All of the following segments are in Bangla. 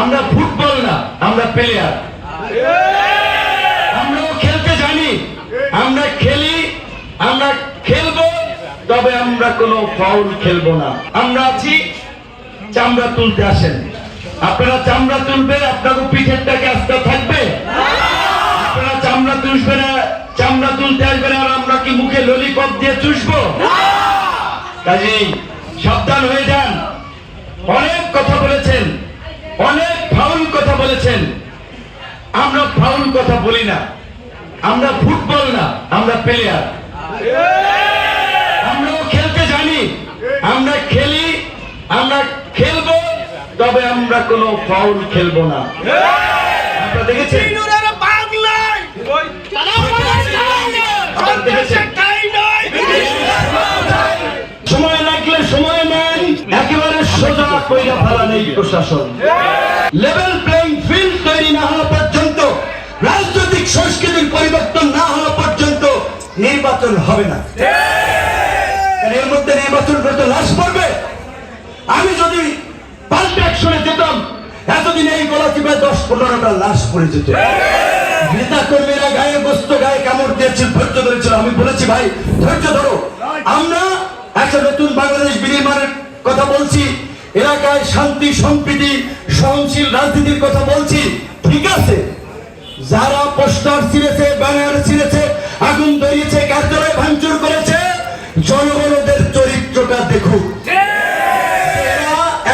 আমরা ফুটবল না, আমরা প্লেয়ার আমরাও খেলতে জানি, আমরা খেলি, আমরা খেলব, তবে আমরা কোনো ফাউল খেলব না। আমরা আছি, চামড়া তুলতে আসেন। আপনারা চামড়া তুলবেন আপনাদের পিঠের টাকে আস্থা থাকবে। আপনারা চামড়া তুলবেন না, চামড়া তুলতে আসবেন আর আমরা কি মুখে ললিপপ দিয়ে চুষবো? কাজেই সাবধান হয়ে যান অনেক কথা বলেছেন অনেক ফাউল কথা বলেছেন আমরা ফাউল কথা বলি না আমরা ফুটবল না আমরা প্লেয়ার আমরাও খেলতে জানি আমরা খেলি আমরা খেলব তবে আমরা কোনো ফাউল খেলব না। আপনারা দেখেছেন? সময় লাগলে সময় নেন একেবারে সোজা কইরা ফেলা নেই প্রশাসন। লেভেল প্লেইং ফিল্ড তৈরি না হওয়া পর্যন্ত রাজনৈতিক সংস্কৃতির পরিবর্তন না হওয়া পর্যন্ত নির্বাচন হবে না। এর মধ্যে নির্বাচন করতে লাশ পড়বে। আমি যদি পাল্টা অ্যাকশনে যেতাম এতদিন এই গলা চিপায় দশ পনেরোটা লাশ পড়ে যেত। নেতা কর্মীরা গায়ে বস্ত গায়ে কামড় দিয়েছিল ধৈর্য ধরেছিল। আমি বলেছি ভাই ধৈর্য ধরো। আমরা একটা নতুন বাংলাদেশ বিনির্মাণের কথা বলছি। এলাকায় শান্তি, সম্প্রীতি, সহনশীল রাজনীতির কথা বলছি, ঠিক আছে? যারা পোস্টার ছিঁড়েছে, ব্যানার ছিঁড়েছে, আগুন ধরিয়েছে, কার্যালয় ভাঙচুর করেছে, জনগণদের চরিত্রটা দেখুক।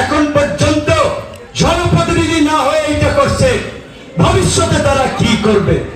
এখন পর্যন্ত জনপ্রতিনিধি না হয়ে এটা করছে। ভবিষ্যতে তারা কি করবে?